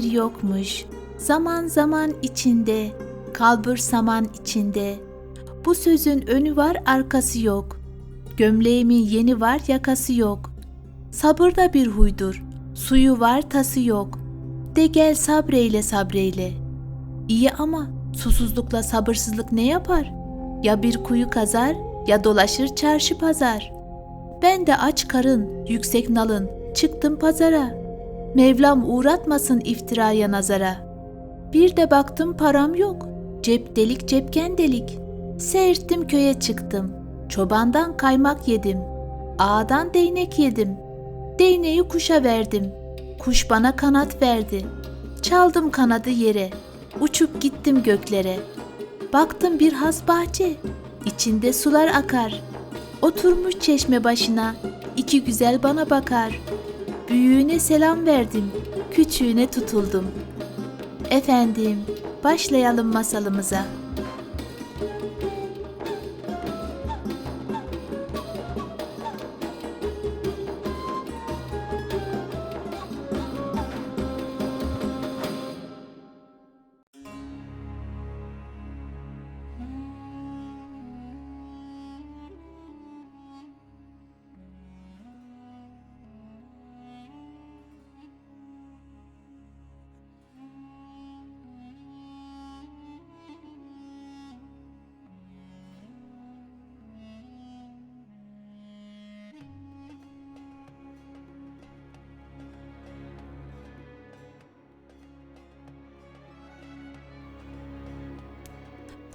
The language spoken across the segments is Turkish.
Bir yokmuş, zaman zaman içinde, kalbur saman içinde. Bu sözün önü var arkası yok. Gömleğimin yeni var yakası yok. Sabır da bir huydur, suyu var tası yok. De gel sabreyle sabreyle. İyi ama susuzlukla sabırsızlık ne yapar? Ya bir kuyu kazar ya dolaşır çarşı pazar. Ben de aç karın, yüksek nalın, çıktım pazara. Mevlam uğratmasın iftiraya nazara. Bir de baktım param yok. Cep delik cepken delik. Seyirttim köye çıktım. Çobandan kaymak yedim. Ağadan değnek yedim. Değneği kuşa verdim. Kuş bana kanat verdi. Çaldım kanadı yere. Uçup gittim göklere. Baktım bir has bahçe. İçinde sular akar. Oturmuş çeşme başına. iki güzel bana bakar. Büyüğüne selam verdim. Küçüğüne tutuldum. Efendim, başlayalım masalımıza.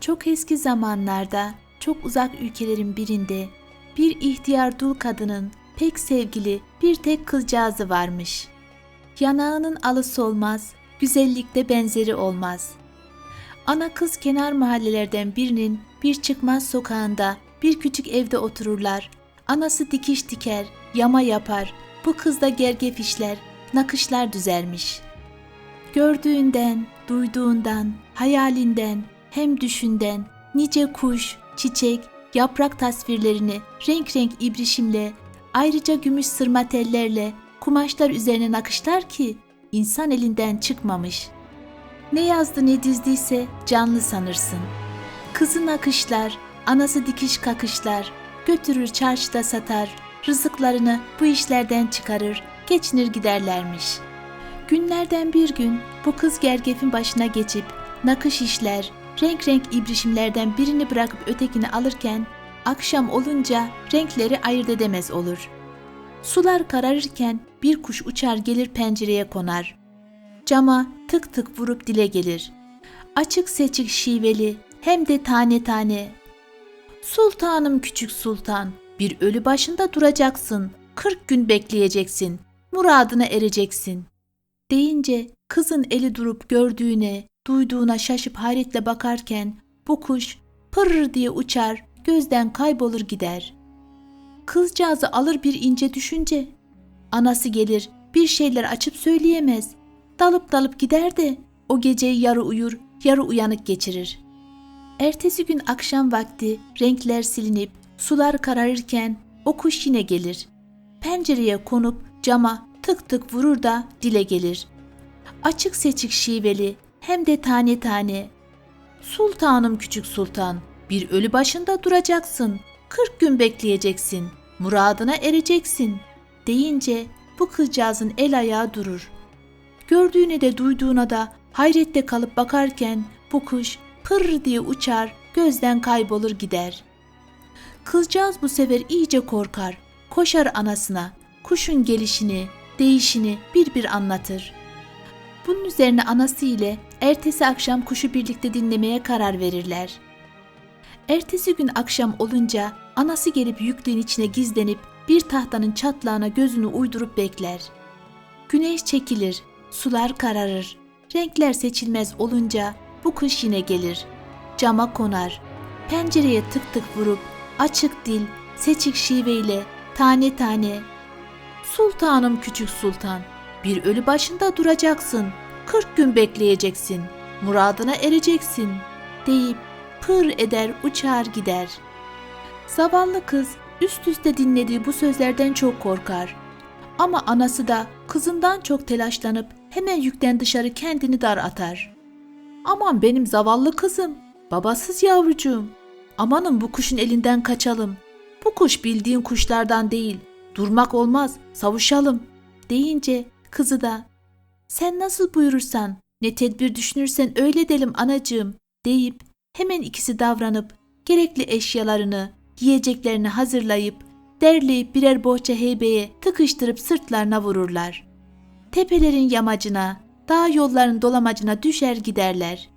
Çok eski zamanlarda, çok uzak ülkelerin birinde bir ihtiyar dul kadının pek sevgili bir tek kızcağızı varmış. Yanağının alısı olmaz, güzellikte benzeri olmaz. Ana kız kenar mahallelerden birinin bir çıkmaz sokağında bir küçük evde otururlar. Anası dikiş diker, yama yapar, bu kız da gergef işler, nakışlar düzermiş. Gördüğünden, duyduğundan, hayalinden, hem düşünden nice kuş, çiçek, yaprak tasvirlerini renk renk ibrişimle, ayrıca gümüş sırma tellerle, kumaşlar üzerine nakışlar ki insan elinden çıkmamış. Ne yazdı ne dizdiyse canlı sanırsın. Kızı nakışlar, anası dikiş kakışlar, götürür çarşıda satar, rızıklarını bu işlerden çıkarır, geçinir giderlermiş. Günlerden bir gün bu kız gergefin başına geçip nakış işler, renk renk ibrişimlerden birini bırakıp ötekini alırken akşam olunca renkleri ayırt edemez olur. Sular kararırken bir kuş uçar gelir pencereye konar. Cama tık tık vurup dile gelir. Açık seçik şiveli hem de tane tane. Sultanım küçük sultan, bir ölü başında duracaksın, kırk gün bekleyeceksin, muradına ereceksin. Deyince kızın eli durup gördüğüne, Duyduğuna şaşıp hayretle bakarken bu kuş pırr diye uçar, gözden kaybolur gider. Kızcağızı alır bir ince düşünce. Anası gelir, bir şeyler açıp söyleyemez. Dalıp dalıp gider de o geceyi yarı uyur, yarı uyanık geçirir. Ertesi gün akşam vakti renkler silinip sular kararırken o kuş yine gelir. Pencereye konup cama tık tık vurur da dile gelir. Açık seçik şiveli, hem de tane tane. Sultanım küçük sultan, bir ölü başında duracaksın, kırk gün bekleyeceksin, muradına ereceksin deyince bu kızcağızın el ayağı durur. Gördüğüne de duyduğuna da hayrette kalıp bakarken bu kuş pır diye uçar, gözden kaybolur gider. Kızcağız bu sefer iyice korkar, koşar anasına, kuşun gelişini, değişini bir bir anlatır. Bunun üzerine anası ile ertesi akşam kuşu birlikte dinlemeye karar verirler. Ertesi gün akşam olunca anası gelip yüklüğün içine gizlenip bir tahtanın çatlağına gözünü uydurup bekler. Güneş çekilir, sular kararır, renkler seçilmez olunca bu kuş yine gelir. Cama konar, pencereye tık tık vurup açık dil, seçik şiveyle tane tane Sultanım küçük sultan, bir ölü başında duracaksın, kırk gün bekleyeceksin, muradına ereceksin deyip pır eder uçar gider. Zavallı kız üst üste dinlediği bu sözlerden çok korkar. Ama anası da kızından çok telaşlanıp hemen yükten dışarı kendini dar atar. Aman benim zavallı kızım, babasız yavrucuğum. Amanın bu kuşun elinden kaçalım. Bu kuş bildiğin kuşlardan değil. Durmak olmaz, savuşalım. Deyince kızı da sen nasıl buyurursan, ne tedbir düşünürsen öyle edelim anacığım deyip hemen ikisi davranıp gerekli eşyalarını, yiyeceklerini hazırlayıp derleyip birer bohça heybeye tıkıştırıp sırtlarına vururlar. Tepelerin yamacına, dağ yolların dolamacına düşer giderler.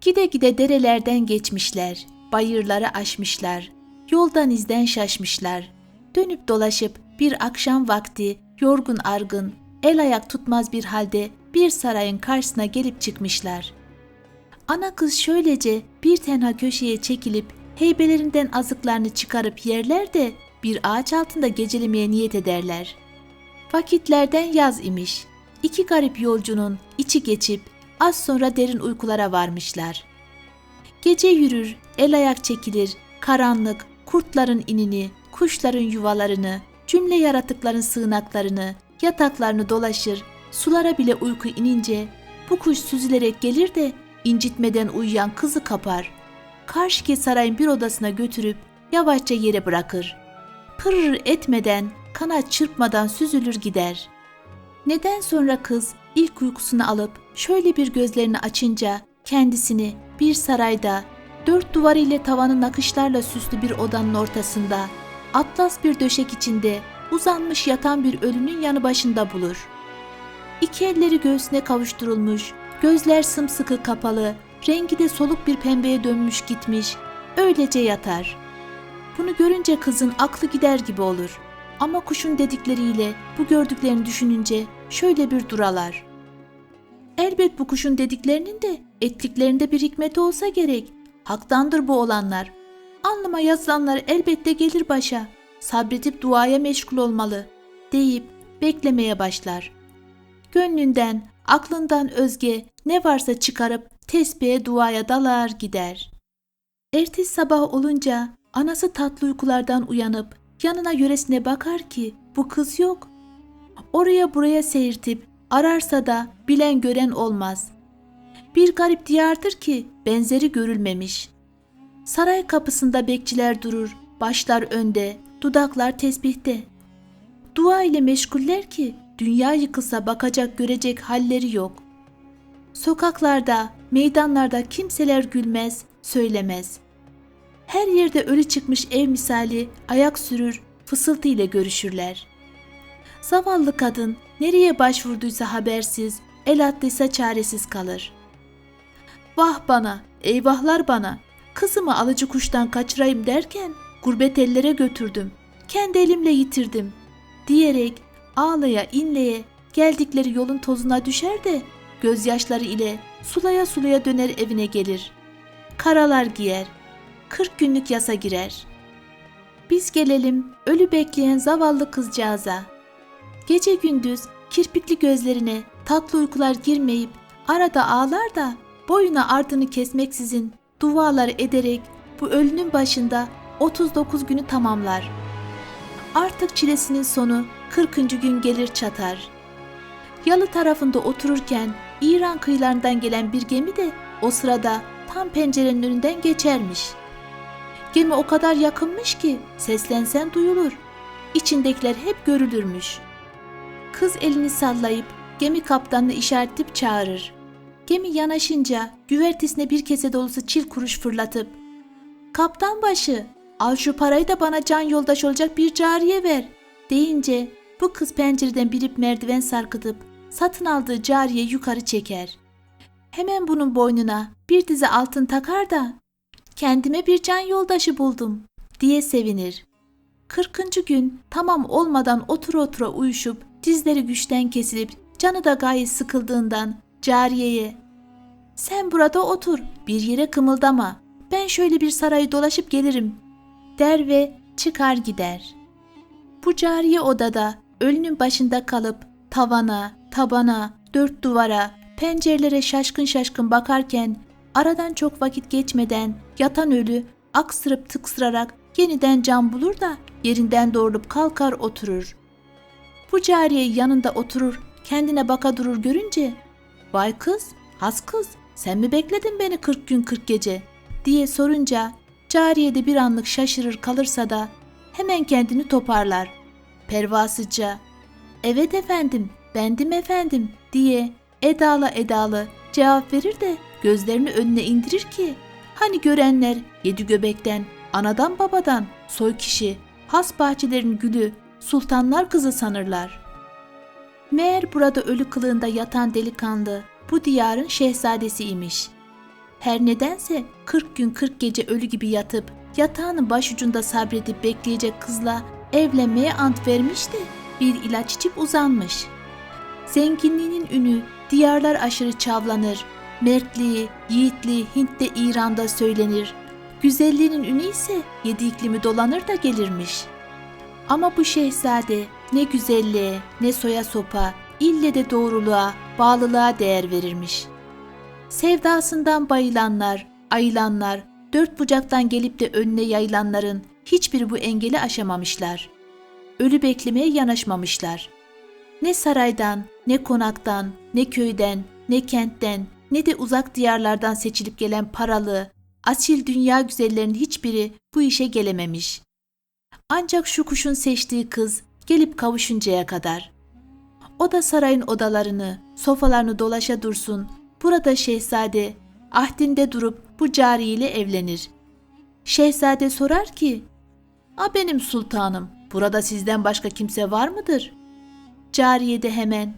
Gide gide derelerden geçmişler, bayırları aşmışlar, yoldan izden şaşmışlar. Dönüp dolaşıp bir akşam vakti yorgun argın, el ayak tutmaz bir halde bir sarayın karşısına gelip çıkmışlar. Ana kız şöylece bir tenha köşeye çekilip heybelerinden azıklarını çıkarıp yerler de bir ağaç altında gecelemeye niyet ederler. Vakitlerden yaz imiş. İki garip yolcunun içi geçip az sonra derin uykulara varmışlar. Gece yürür, el ayak çekilir, karanlık, kurtların inini, kuşların yuvalarını, cümle yaratıkların sığınaklarını, yataklarını dolaşır, sulara bile uyku inince bu kuş süzülerek gelir de incitmeden uyuyan kızı kapar. Karşıki sarayın bir odasına götürüp yavaşça yere bırakır. Pırır etmeden, kanat çırpmadan süzülür gider. Neden sonra kız ilk uykusunu alıp şöyle bir gözlerini açınca kendisini bir sarayda dört duvar ile tavanı nakışlarla süslü bir odanın ortasında atlas bir döşek içinde uzanmış yatan bir ölünün yanı başında bulur. İki elleri göğsüne kavuşturulmuş, gözler sımsıkı kapalı, rengi de soluk bir pembeye dönmüş gitmiş, öylece yatar. Bunu görünce kızın aklı gider gibi olur. Ama kuşun dedikleriyle bu gördüklerini düşününce şöyle bir duralar. Elbet bu kuşun dediklerinin de ettiklerinde bir hikmeti olsa gerek. Haktandır bu olanlar. Anlama yazılanlar elbette gelir başa. Sabredip duaya meşgul olmalı deyip beklemeye başlar. Gönlünden, aklından özge ne varsa çıkarıp tesbihe duaya dalar gider. Ertesi sabah olunca anası tatlı uykulardan uyanıp yanına yöresine bakar ki bu kız yok. Oraya buraya seyirtip ararsa da bilen gören olmaz. Bir garip diyardır ki benzeri görülmemiş. Saray kapısında bekçiler durur, başlar önde, dudaklar tesbihte. Dua ile meşguller ki dünya yıkılsa bakacak görecek halleri yok. Sokaklarda, meydanlarda kimseler gülmez, söylemez. Her yerde ölü çıkmış ev misali ayak sürür, fısıltı ile görüşürler. Zavallı kadın nereye başvurduysa habersiz, el attıysa çaresiz kalır. Vah bana, eyvahlar bana, kızımı alıcı kuştan kaçırayım derken gurbet ellere götürdüm, kendi elimle yitirdim diyerek ağlaya inleye geldikleri yolun tozuna düşer de gözyaşları ile sulaya sulaya döner evine gelir. Karalar giyer, 40 günlük yasa girer. Biz gelelim ölü bekleyen zavallı kızcağıza. Gece gündüz kirpikli gözlerine tatlı uykular girmeyip arada ağlar da boyuna ardını kesmeksizin dualar ederek bu ölünün başında 39 günü tamamlar. Artık çilesinin sonu 40. gün gelir çatar. Yalı tarafında otururken İran kıyılarından gelen bir gemi de o sırada tam pencerenin önünden geçermiş. Gemi o kadar yakınmış ki seslensen duyulur. İçindekiler hep görülürmüş. Kız elini sallayıp gemi kaptanını işaretleyip çağırır. Gemi yanaşınca güvertesine bir kese dolusu çil kuruş fırlatıp ''Kaptan başı, al şu parayı da bana can yoldaş olacak bir cariye ver.'' deyince bu kız pencereden bilip merdiven sarkıtıp satın aldığı cariye yukarı çeker. Hemen bunun boynuna bir dizi altın takar da kendime bir can yoldaşı buldum diye sevinir. Kırkıncı gün tamam olmadan otur otura uyuşup dizleri güçten kesilip canı da gayet sıkıldığından cariyeye sen burada otur bir yere kımıldama ben şöyle bir sarayı dolaşıp gelirim der ve çıkar gider. Bu cariye odada ölünün başında kalıp tavana, tabana, dört duvara, pencerelere şaşkın şaşkın bakarken aradan çok vakit geçmeden yatan ölü aksırıp tıksırarak yeniden can bulur da yerinden doğrulup kalkar oturur. Bu cariye yanında oturur kendine baka durur görünce ''Vay kız, has kız, sen mi bekledin beni 40 gün 40 gece?'' diye sorunca cariye de bir anlık şaşırır kalırsa da hemen kendini toparlar. Pervasızca ''Evet efendim, bendim efendim'' diye edalı edalı cevap verir de gözlerini önüne indirir ki hani görenler yedi göbekten, anadan babadan, soy kişi, has bahçelerin gülü, sultanlar kızı sanırlar. Meğer burada ölü kılığında yatan delikanlı bu diyarın şehzadesiymiş. Her nedense 40 gün 40 gece ölü gibi yatıp yatağının başucunda sabredip bekleyecek kızla evlenmeye ant vermiş de bir ilaç içip uzanmış. Zenginliğinin ünü diyarlar aşırı çavlanır. Mertliği, yiğitliği Hint'te İran'da söylenir. Güzelliğinin ünü ise yedi iklimi dolanır da gelirmiş. Ama bu şehzade ne güzelliğe ne soya sopa, ille de doğruluğa, bağlılığa değer verirmiş. Sevdasından bayılanlar, ayılanlar, dört bucaktan gelip de önüne yayılanların hiçbiri bu engeli aşamamışlar. Ölü beklemeye yanaşmamışlar. Ne saraydan, ne konaktan, ne köyden, ne kentten, ne de uzak diyarlardan seçilip gelen paralı, asil dünya güzellerinin hiçbiri bu işe gelememiş. Ancak şu kuşun seçtiği kız gelip kavuşuncaya kadar. O da sarayın odalarını, sofalarını dolaşa dursun. Burada şehzade ahdinde durup bu cariyle evlenir. Şehzade sorar ki, "A benim sultanım, burada sizden başka kimse var mıdır?" Cariye de hemen,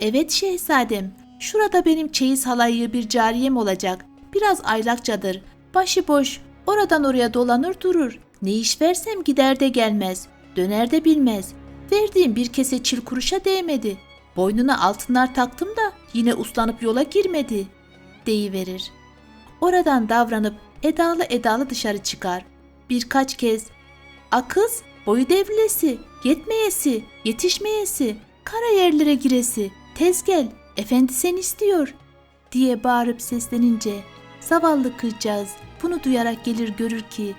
"Evet şehzadem, şurada benim çeyiz halayı bir cariyem olacak. Biraz aylakçadır, başıboş, oradan oraya dolanır durur. Ne iş versem gider de gelmez, döner de bilmez. Verdiğim bir kese çil kuruşa değmedi. Boynuna altınlar taktım da yine uslanıp yola girmedi." deyiverir. Oradan davranıp edalı edalı dışarı çıkar. Birkaç kez "A kız, boyu devrilesi, yetmeyesi, yetişmeyesi, kara yerlere giresi, tez gel, efendi sen istiyor." diye bağırıp seslenince zavallı kızcağız bunu duyarak gelir görür ki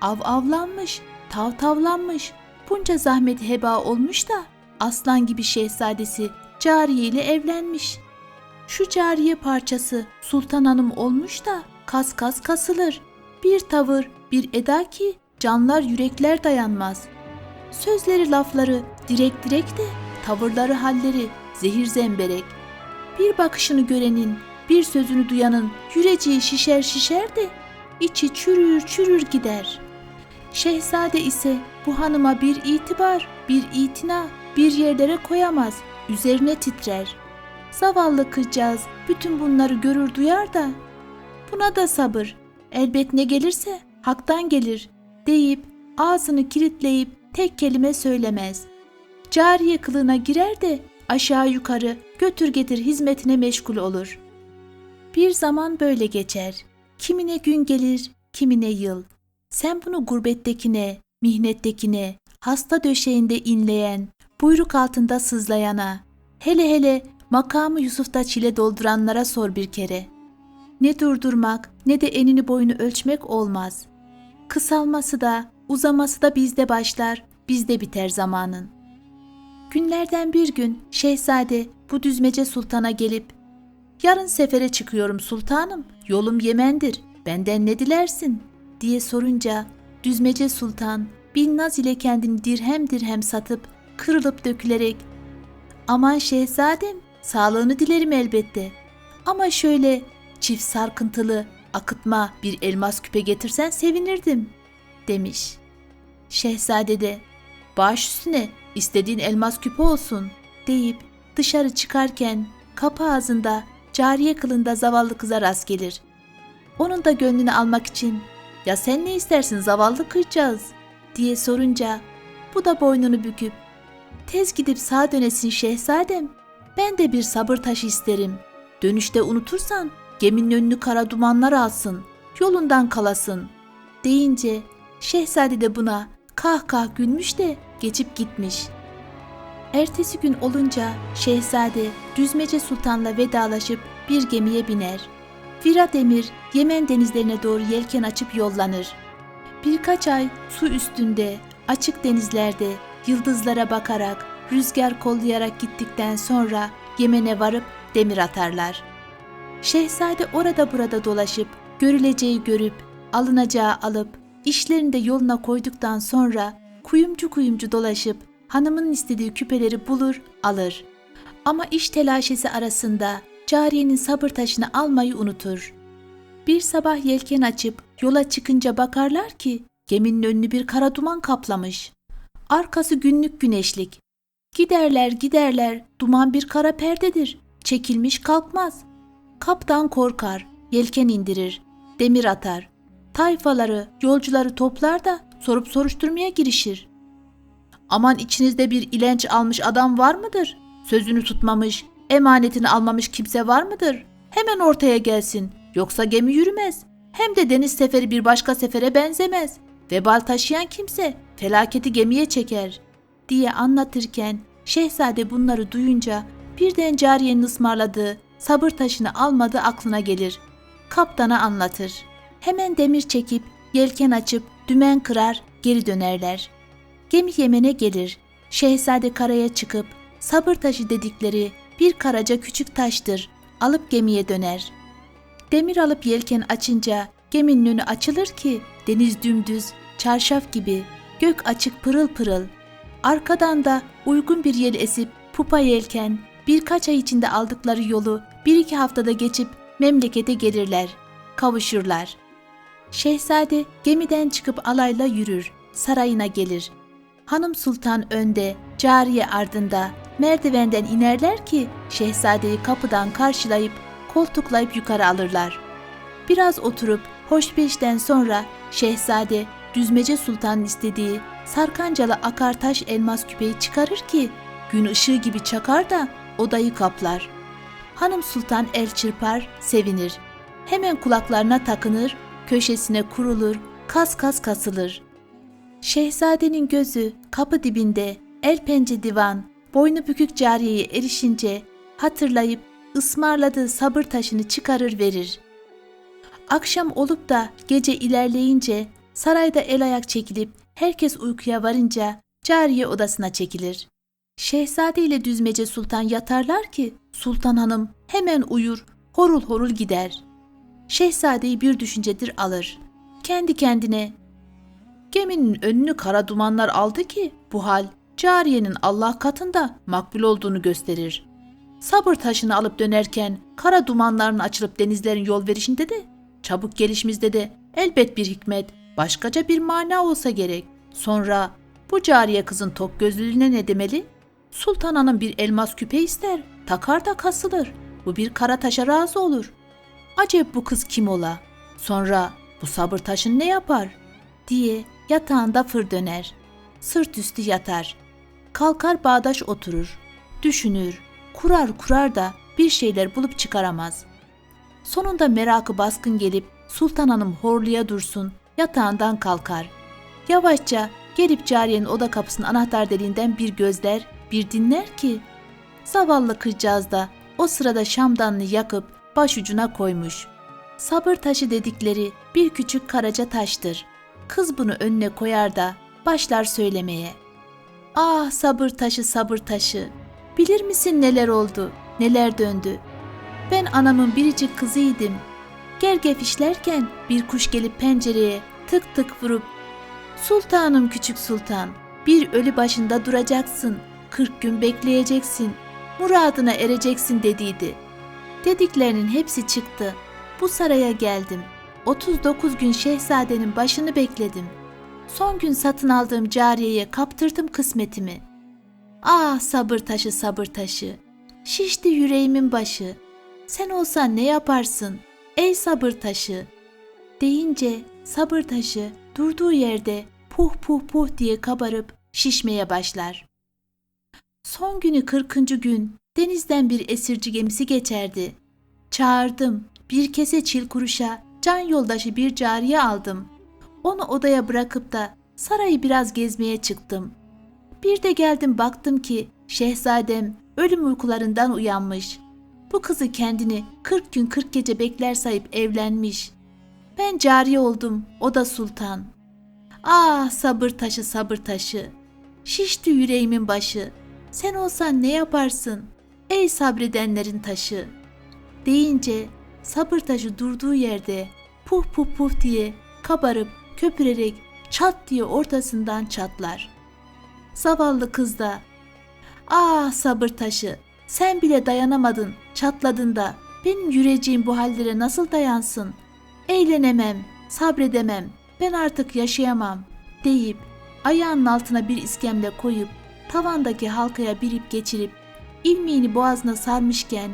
av avlanmış, tav tavlanmış, bunca zahmet heba olmuş da aslan gibi şehzadesi cariye ile evlenmiş. Şu cariye parçası sultan hanım olmuş da kas kas kasılır. Bir tavır, bir eda ki canlar yürekler dayanmaz. Sözleri lafları direk direk de tavırları halleri zehir zemberek. Bir bakışını görenin, bir sözünü duyanın yüreceği şişer şişer de içi çürür çürür gider. Şehzade ise bu hanıma bir itibar, bir itina, bir yerlere koyamaz, üzerine titrer. Zavallı kızcağız bütün bunları görür duyar da buna da sabır, elbet ne gelirse haktan gelir deyip ağzını kilitleyip tek kelime söylemez. Cariye kılığına girer de aşağı yukarı götür getir hizmetine meşgul olur. Bir zaman böyle geçer. Kimine gün gelir, kimine yıl. Sen bunu gurbettekine, mihnettekine, hasta döşeğinde inleyen, buyruk altında sızlayana, hele hele makamı Yusuf'ta çile dolduranlara sor bir kere. Ne durdurmak ne de enini boyunu ölçmek olmaz. Kısalması da uzaması da bizde başlar, bizde biter zamanın. Günlerden bir gün şehzade bu düzmece sultana gelip Yarın sefere çıkıyorum sultanım, yolum Yemen'dir, benden ne dilersin?'' diye sorunca düzmece sultan bin naz ile kendini dirhem dirhem satıp kırılıp dökülerek ''Aman şehzadem, sağlığını dilerim elbette. Ama şöyle çift sarkıntılı, akıtma bir elmas küpe getirsen sevinirdim.'' demiş. Şehzade de ''Baş üstüne istediğin elmas küpe olsun.'' deyip dışarı çıkarken kapı ağzında cariye kılında zavallı kıza rast gelir. Onun da gönlünü almak için ya sen ne istersin zavallı kızcağız diye sorunca bu da boynunu büküp tez gidip sağa dönesin şehzadem ben de bir sabır taşı isterim. Dönüşte unutursan geminin önünü kara dumanlar alsın yolundan kalasın deyince şehzade de buna kah kah gülmüş de geçip gitmiş. Ertesi gün olunca şehzade Düzmece Sultan'la vedalaşıp bir gemiye biner. Vira Demir Yemen denizlerine doğru yelken açıp yollanır. Birkaç ay su üstünde, açık denizlerde, yıldızlara bakarak, rüzgar kollayarak gittikten sonra Yemen'e varıp demir atarlar. Şehzade orada burada dolaşıp görüleceği görüp alınacağı alıp işlerini de yoluna koyduktan sonra kuyumcu kuyumcu dolaşıp hanımının istediği küpeleri bulur, alır. Ama iş telaşesi arasında cariyenin sabır taşını almayı unutur. Bir sabah yelken açıp yola çıkınca bakarlar ki geminin önünü bir kara duman kaplamış. Arkası günlük güneşlik. Giderler giderler duman bir kara perdedir. Çekilmiş kalkmaz. Kaptan korkar, yelken indirir, demir atar. Tayfaları, yolcuları toplar da sorup soruşturmaya girişir. Aman içinizde bir ilenç almış adam var mıdır? Sözünü tutmamış, emanetini almamış kimse var mıdır? Hemen ortaya gelsin. Yoksa gemi yürümez. Hem de deniz seferi bir başka sefere benzemez. Vebal taşıyan kimse felaketi gemiye çeker diye anlatırken şehzade bunları duyunca birden cariyenin ısmarladığı sabır taşını almadığı aklına gelir. Kaptana anlatır. Hemen demir çekip yelken açıp dümen kırar geri dönerler. Gemi Yemen'e gelir. Şehzade karaya çıkıp sabır taşı dedikleri bir karaca küçük taştır. Alıp gemiye döner. Demir alıp yelken açınca geminin önü açılır ki deniz dümdüz, çarşaf gibi, gök açık pırıl pırıl. Arkadan da uygun bir yel esip pupa yelken birkaç ay içinde aldıkları yolu bir iki haftada geçip memlekete gelirler, kavuşurlar. Şehzade gemiden çıkıp alayla yürür, sarayına gelir. Hanım sultan önde, cariye ardında merdivenden inerler ki şehzadeyi kapıdan karşılayıp koltuklayıp yukarı alırlar. Biraz oturup hoşbeşten sonra şehzade düzmece sultanın istediği sarkancalı akar taş elmas küpeyi çıkarır ki gün ışığı gibi çakar da odayı kaplar. Hanım sultan el çırpar, sevinir. Hemen kulaklarına takınır, köşesine kurulur, kas kas kasılır. Şehzadenin gözü kapı dibinde el pençe divan, boynu bükük cariyeye erişince hatırlayıp ısmarladığı sabır taşını çıkarır verir. Akşam olup da gece ilerleyince sarayda el ayak çekilip herkes uykuya varınca cariye odasına çekilir. Şehzade ile düzmece sultan yatarlar ki sultan hanım hemen uyur, horul horul gider. Şehzadeyi bir düşüncedir alır. Kendi kendine geminin önünü kara dumanlar aldı ki bu hal cariyenin Allah katında makbul olduğunu gösterir. Sabır taşını alıp dönerken kara dumanların açılıp denizlerin yol verişinde de çabuk gelişimizde de elbet bir hikmet, başkaca bir mana olsa gerek. Sonra bu cariye kızın tok gözlülüğüne ne demeli? Sultan hanım bir elmas küpe ister, takar da kasılır. Bu bir kara taşa razı olur. Acep bu kız kim ola? Sonra bu sabır taşın ne yapar? diye yatağında fır döner. Sırt üstü yatar. Kalkar bağdaş oturur. Düşünür, kurar kurar da bir şeyler bulup çıkaramaz. Sonunda merakı baskın gelip Sultan Hanım horluya dursun, yatağından kalkar. Yavaşça gelip cariyenin oda kapısının anahtar deliğinden bir gözler, bir dinler ki zavallı kızcağız da o sırada şamdanını yakıp başucuna koymuş. Sabır taşı dedikleri bir küçük karaca taştır. Kız bunu önüne koyar da başlar söylemeye. Ah sabır taşı sabır taşı. Bilir misin neler oldu, neler döndü. Ben anamın biricik kızıydım. Gergef işlerken bir kuş gelip pencereye tık tık vurup Sultanım küçük sultan, bir ölü başında duracaksın, kırk gün bekleyeceksin, muradına ereceksin dediydi. Dediklerinin hepsi çıktı. Bu saraya geldim. 39 gün şehzadenin başını bekledim. Son gün satın aldığım cariyeye kaptırdım kısmetimi. Ah sabır taşı sabır taşı. Şişti yüreğimin başı. Sen olsan ne yaparsın? Ey sabır taşı. Deyince sabır taşı durduğu yerde puh puh puh diye kabarıp şişmeye başlar. Son günü kırkıncı gün denizden bir esirci gemisi geçerdi. Çağırdım, bir kese çil kuruşa can yoldaşı bir cariye aldım. Onu odaya bırakıp da sarayı biraz gezmeye çıktım. Bir de geldim baktım ki şehzadem ölüm uykularından uyanmış. Bu kızı kendini kırk gün kırk gece bekler sayıp evlenmiş. Ben cariye oldum, o da sultan. Ah sabır taşı sabır taşı. Şişti yüreğimin başı. sen olsan ne yaparsın? Ey sabredenlerin taşı. Deyince sabır taşı durduğu yerde puf puf puf diye kabarıp köpürerek çat diye ortasından çatlar. Zavallı kız da Ah sabır taşı sen bile dayanamadın çatladın da benim yüreceğim bu hallere nasıl dayansın? Eğlenemem, sabredemem, ben artık yaşayamam deyip ayağının altına bir iskemle koyup tavandaki halkaya birip geçirip ilmiğini boğazına sarmışken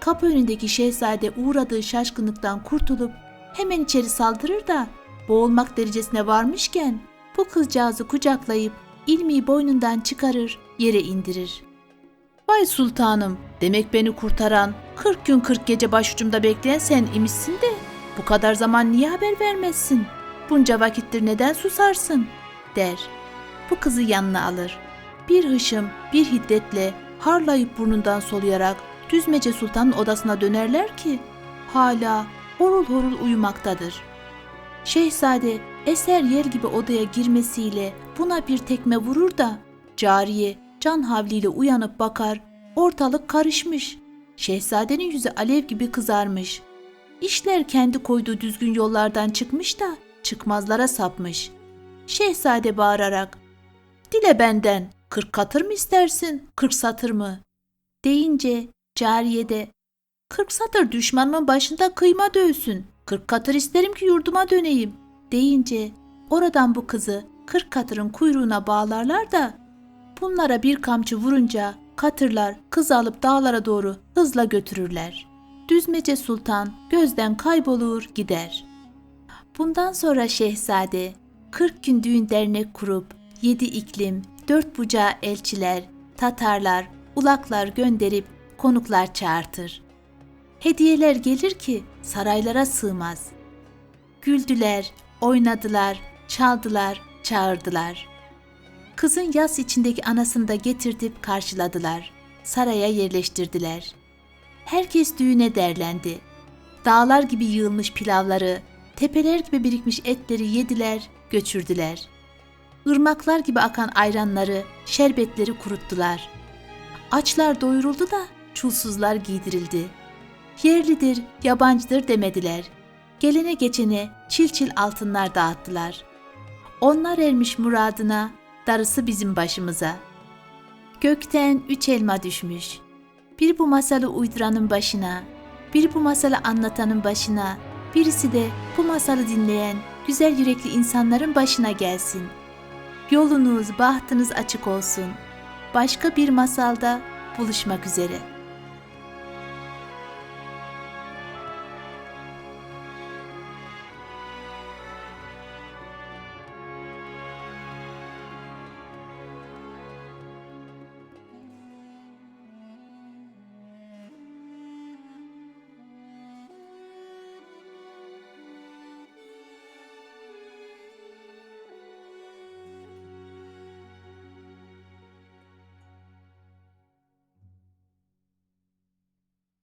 kapı önündeki şehzade uğradığı şaşkınlıktan kurtulup hemen içeri saldırır da boğulmak derecesine varmışken bu kızcağızı kucaklayıp ilmiği boynundan çıkarır yere indirir. Vay sultanım demek beni kurtaran 40 gün 40 gece başucumda bekleyen sen imişsin de bu kadar zaman niye haber vermezsin? Bunca vakittir neden susarsın? der. Bu kızı yanına alır. Bir hışım bir hiddetle harlayıp burnundan soluyarak Düzmece Sultan'ın odasına dönerler ki hala horul horul uyumaktadır. Şehzade eser yer gibi odaya girmesiyle buna bir tekme vurur da cariye can havliyle uyanıp bakar ortalık karışmış. Şehzadenin yüzü alev gibi kızarmış. İşler kendi koyduğu düzgün yollardan çıkmış da çıkmazlara sapmış. Şehzade bağırarak Dile benden kırk katır mı istersin kırk satır mı? Deyince cariye de kırk satır düşmanımın başında kıyma dövsün. Kırk katır isterim ki yurduma döneyim deyince oradan bu kızı kırk katırın kuyruğuna bağlarlar da bunlara bir kamçı vurunca katırlar kız alıp dağlara doğru hızla götürürler. Düzmece Sultan gözden kaybolur gider. Bundan sonra şehzade 40 gün düğün dernek kurup yedi iklim, dört bucağı elçiler, Tatarlar, ulaklar gönderip konuklar çağırtır. Hediyeler gelir ki saraylara sığmaz. Güldüler, oynadılar, çaldılar, çağırdılar. Kızın yas içindeki anasını da getirtip karşıladılar. Saraya yerleştirdiler. Herkes düğüne derlendi. Dağlar gibi yığılmış pilavları, tepeler gibi birikmiş etleri yediler, göçürdüler. Irmaklar gibi akan ayranları, şerbetleri kuruttular. Açlar doyuruldu da çulsuzlar giydirildi. Yerlidir, yabancıdır demediler. Gelene geçene çil çil altınlar dağıttılar. Onlar ermiş muradına, darısı bizim başımıza. Gökten üç elma düşmüş. Bir bu masalı uyduranın başına, bir bu masalı anlatanın başına, birisi de bu masalı dinleyen güzel yürekli insanların başına gelsin. Yolunuz, bahtınız açık olsun. Başka bir masalda buluşmak üzere.''